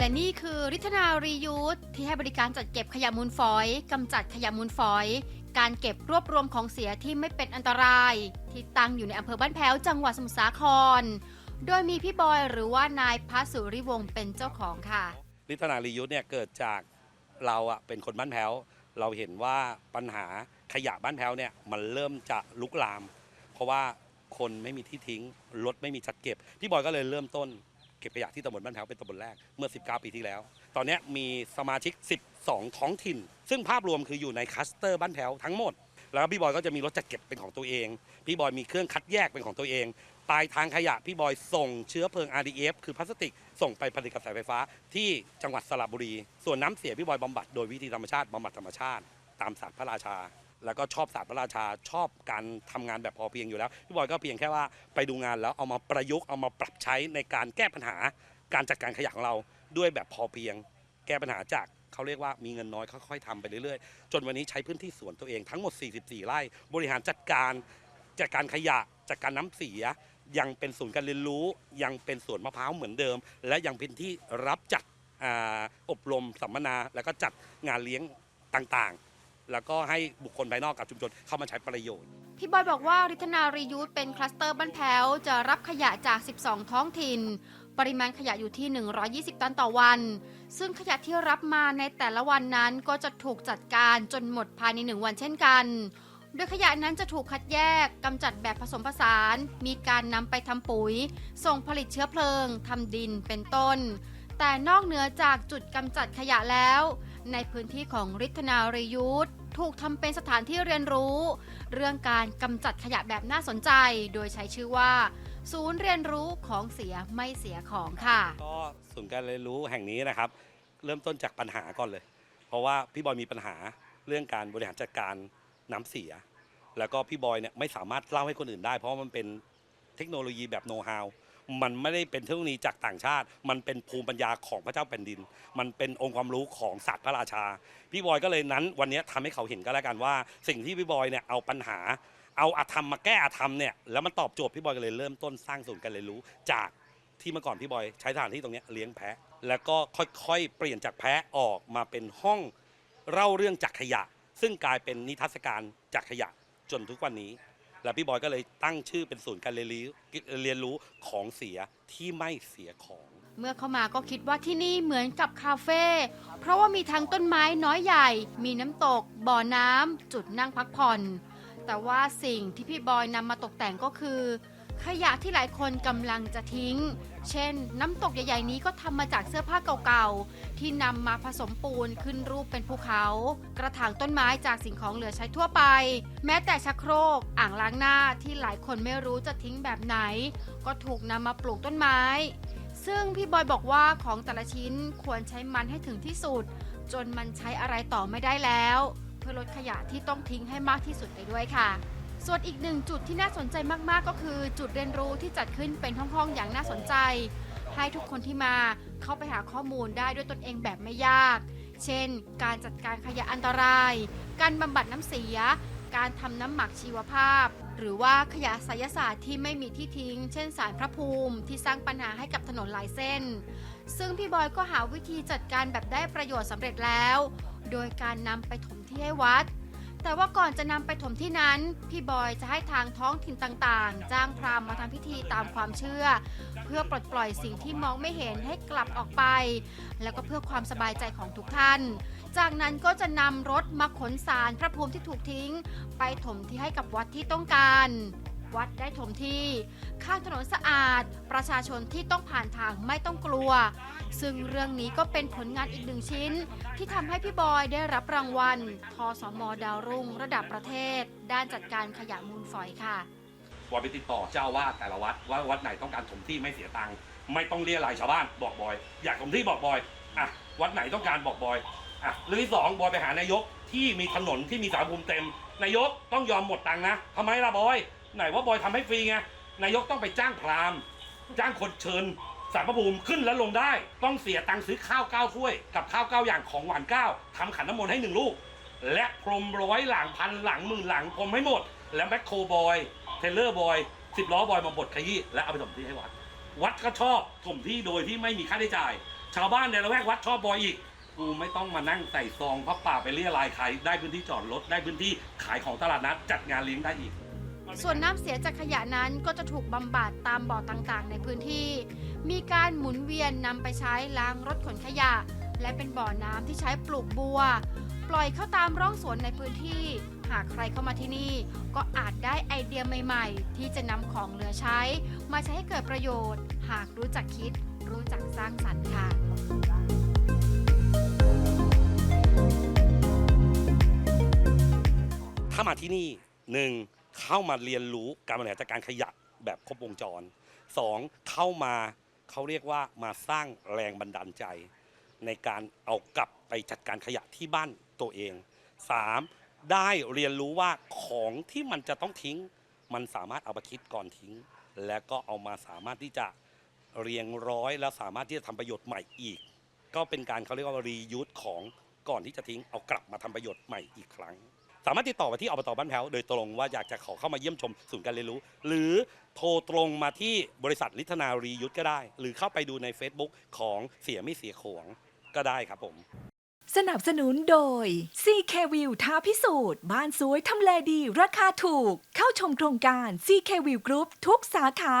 และนี่คือริทนารียูสที่ให้บริการจัดเก็บขยะมูลฝอยกำจัดขยะมูลฝอย การเก็บรวบรวมของเสียที่ไม่เป็นอันตราย ที่ตั้งอยู่ในอำเภอบ้านแพ้วจังหวัดสมุทรสาคร โดยมีพี่บอยหรือว่านายพัสุริวงศ์เป็นเจ้าของค่ะ ลิทนารียุทธเนี่ยเกิดจากเราอะเป็นคนบ้านแพ้ว เราเห็นว่าปัญหาขยะบ้านแพ้วเนี่ยมันเริ่มจะลุกลาม เพราะว่าคนไม่มีที่ทิ้งรถไม่มีจัดเก็บ พี่บอยก็เลยเริ่มต้น เก็บขยะที่ตำบลบ้านแพ้วเป็นตำบลแรกเมื่อ 19 ปีที่แล้ว ตอนนี้มีสมาชิก 12 ท้องถิ่น ซึ่งภาพรวมคืออยู่ในคัสเตอร์บ้านแพ้วทั้งหมด แล้วพี่บอยก็จะมีรถจัดเก็บเป็นของตัวเอง พี่บอยมีเครื่องคัดแยกเป็นของตัวเองปลายทางขยะพี่บอยส่งเชื้อเพลิง RDF คือพลาสติก ส่งไปผลิตกับสไฟฟ้าที่จังหวัดสระบุรี ส่วนน้ำเสียพี่บอยบำบัดโดยวิธีธรรมชาติบำบัดธรรมชาติ ตามศาสตร์พระราชา แล้วก็ชอบศาสตร์พระราชาชอบการทำงานแบบพอเพียงอยู่แล้วพี่บอยก็เพียงแค่ว่าไปดูงานแล้วเอามาประยุกต์เอามาปรับใช้ในการแก้ปัญหาการจัดการขยะของเราด้วยแบบพอเพียง แก้ปัญหาจากเขาเรียกว่ามีเงินน้อยค่อยๆทำไปเรื่อยๆ จนวันนี้ใช้พื้นที่สวนตัวเองทั้งหมด 44 ไร่ บริหารจัดการจัดการขยะจัดการน้ำเสีย ยังเป็นศูนย์การเรียนรู้ ยังเป็นสวนมะพร้าวเหมือนเดิม และยังเป็นที่รับจัดอาอบรมสัมมนา แล้วก็จัดงานเลี้ยงต่างๆ แล้วก็ให้บุคคลภายนอกกับชุมชนเข้ามาใช้ประโยชน์ พี่บอยบอกว่าริทนารียูสเป็นคลัสเตอร์บ้านแพ้วจะรับขยะจาก 12 ท้องถิ่น ปริมาณขยะอยู่ที่ 120 ตันต่อวัน ซึ่งขยะที่รับมาในแต่ละวันนั้นก็จะถูกจัดการจนหมดภายในหนึ่งวันเช่นกันโดยขยะนั้นจะถูกคัดแยกกำจัดแบบผสมผสาน มีการนำไปทำปุ๋ย ส่งผลิตเชื้อเพลิงทำดินเป็นต้น แต่นอกเหนือจากจุดกำจัดขยะแล้ว ในพื้นที่ของริทนารียูสถูกทำเป็นสถานที่เรียนรู้ เรื่องการกำจัดขยะแบบน่าสนใจ โดยใช้ชื่อว่า ศูนย์เรียนรู้ของเสียไม่เสียของค่ะก็ศูนย์การเรียนรู้แห่งนี้นะครับ เริ่มต้นจากปัญหาก่อนเลย เพราะว่าพี่บอยมีปัญหาเรื่องการบริหารจัดการน้ำเสีย แล้วก็พี่บอยเนี่ยไม่สามารถเล่าให้คนอื่นได้ เพราะมันเป็นเทคโนโลยีแบบโน้ตฮาว มันไม่ได้เป็นเทคโนโลยีจากต่างชาติ มันเป็นภูมิปัญญาของพระเจ้าแผ่นดิน มันเป็นองค์ความรู้ของศาสตร์พระราชา พี่บอยก็เลยนั้นวันนี้ทำให้เขาเห็นก็แล้วกันว่า สิ่งที่พี่บอยเนี่ยเอาปัญหา เอาอาธรรมมาแก้อาธรรมเนี่ยแล้วมันตอบโจทย์พี่บอยก็เลยเริ่มต้นสร้างศูนย์การเรียนรู้จากที่เมื่อก่อนพี่บอยใช้สถานที่ตรงนี้เลี้ยงแพะ แล้วก็ค่อยๆ เปลี่ยนจากแพะออกมาเป็นห้องเล่าเรื่องจากขยะ ซึ่งกลายเป็นนิทรรศการจากขยะจนทุกวันนี้ แล้วพี่บอยก็เลยตั้งชื่อเป็นศูนย์การเรียนรู้เรียนรู้ของเสียที่ไม่เสียของ เมื่อเข้ามาก็คิดว่าที่นี่เหมือนกับคาเฟ่เพราะว่ามีทั้งต้นไม้น้อยใหญ่ มีน้ำตก บ่อน้ำจุดนั่งพักผ่อน แต่ว่าสิ่งที่พี่บอยนำมาตกแต่งก็คือ ขยะที่หลายคนกำลังจะทิ้ง เช่น น้ำตกใหญ่ๆนี้ก็ทำมาจากเสื้อผ้าเก่าๆ ที่นำมาผสมปูนขึ้นรูปเป็นภูเขา กระถางต้นไม้จากสิ่งของเหลือใช้ทั่วไป แม้แต่ชักโครก อ่างล้างหน้าที่หลายคนไม่รู้จะทิ้งแบบไหน ก็ถูกนำมาปลูกต้นไม้ ซึ่งพี่บอยบอกว่าของแต่ละชิ้นควรใช้มันให้ถึงที่สุด จนมันใช้อะไรต่อไม่ได้แล้ว เพื่อลดขยะที่ต้องทิ้งให้มากที่สุดไปด้วยค่ะ ส่วนอีกหนึ่งจุดที่น่าสนใจมากๆ ก็คือจุดเรียนรู้ที่จัดขึ้นเป็นห้องๆ อย่างน่าสนใจ ให้ทุกคนที่มาเข้าไปหาข้อมูลได้ด้วยตนเองแบบไม่ยาก เช่น การจัดการขยะอันตราย การบำบัดน้ำเสีย การทำน้ำหมักชีวภาพ หรือว่าขยะไสยศาสตร์ที่ไม่มีที่ทิ้ง เช่นสารพระภูมิที่สร้างปัญหาให้กับถนนหลายเส้น ซึ่งพี่บอยก็หาวิธีจัดการแบบได้ประโยชน์สำเร็จแล้ว โดยการนำไปถมที่ให้วัด แต่ว่าก่อนจะนำไปถมที่นั้น พี่บอยจะให้ทางท้องถิ่นต่างๆ จ้างพราหมณ์มาทำพิธีตามความเชื่อ เพื่อปลดปล่อยสิ่งที่มองไม่เห็นให้กลับออกไป แล้วก็เพื่อความสบายใจของทุกท่าน จากนั้นก็จะนำรถมาขนสารพระภูมิที่ถูกทิ้ง ไปถมที่ให้กับวัดที่ต้องการ วัดได้ถมที่ ข้างถนนสะอาด ประชาชนที่ต้องผ่านทางไม่ต้องกลัว ซึ่งเรื่องนี้ก็เป็นผลงานอีกหนึ่งชิ้น ที่ทำให้พี่บอยได้รับรางวัล ทสมดาวรุ่งระดับประเทศ ด้านจัดการขยะมูลฝอยค่ะบอยไปติดต่อเจ้าวาดแต่ละวัดว่าวัดไหนต้องการถมที่ไม่เสียตังค์ไม่ต้องเรียรายชาวบ้านบอกบอย อยากถมที่บอกบอยอะวัดไหนต้องการบอกบอยอะเรื่องที่สองบอยไปหานายกที่มีถนนที่มีสารภูมิเต็มนายกต้องยอมหมดตังค์นะทำไมล่ะบอย ไหนว่าบอยทำให้ฟรีไงนายกต้องไปจ้างพรามจ้างคนเชิญสารพระภูมิขึ้นและลงได้ ต้องเสียตังค์ซื้อข้าวเก้าถ้วย กับข้าวเก้าอย่างของหวานเก้าทำขันน้ำมนต์ให้หนึ่งลูก และพรมร้อยหลังพันหลังหมื่นหลังพรมให้หมด และแบ็คโคบอย เทเลอร์บอยสิบล้อบอยมาบดขยี้และเอาไปถมที่ให้วัด วัดก็ชอบถมที่โดยที่ไม่มีค่าใช้จ่าย ชาวบ้านในละแวกวัดชอบบอยอีกกูไม่ต้องมานั่งใส่ซองพระป่าไปเรียรายใครได้พื้นที่จอดรถได้พื้นที่ขายของตลาดนัดจัดงานเลี้ยงได้อีก ส่วนน้ำเสียจากขยะนั้นก็จะถูกบำบัดตามบ่อต่างๆ ในพื้นที่ มีการหมุนเวียนนำไปใช้ล้างรถขนขยะ และเป็นบ่อน้ำที่ใช้ปลูกบัว ปล่อยเข้าตามร่องสวนในพื้นที่ หากใครเข้ามาที่นี่ ก็อาจได้ไอเดียใหม่ๆ ที่จะนำของเหลือใช้ มาใช้ให้เกิดประโยชน์ หากรู้จักคิด รู้จักสร้างสรรค์ค่ะถ้ามาที่นี่หนึ่ง เข้ามาเรียนรู้การบริหารจัดการขยะแบบครบวงจรสองเข้ามาเขาเรียกว่ามาสร้างแรงบันดาลใจ ในการเอากลับไปจัดการขยะที่บ้านตัวเองสามได้เรียนรู้ว่าของที่มันจะต้องทิ้ง มันสามารถเอามาคิดก่อนทิ้ง และก็เอามาสามารถที่จะเรียงร้อยแล้วสามารถที่จะทำประโยชน์ใหม่อีก ก็เป็นการเขาเรียกว่ารียูสของก่อนที่จะทิ้งเอากลับมาทำประโยชน์ใหม่อีกครั้ง สามารถติดต่อไปที่อบตบ้านแพ้วโดยตรงว่าอยากจะขอเข้ามาเยี่ยมชมศูนย์การเรียนรู้ หรือโทรตรงมาที่บริษัทลิทนารียุทธก็ได้ หรือเข้าไปดูใน Facebook ของเสียไม่เสียขวงก็ได้ครับผม สนับสนุนโดย CK View ท้าพิสูจน์ บ้านสวยทำเลดี ราคาถูก เข้าชมโครงการ CK View Group ทุกสาขา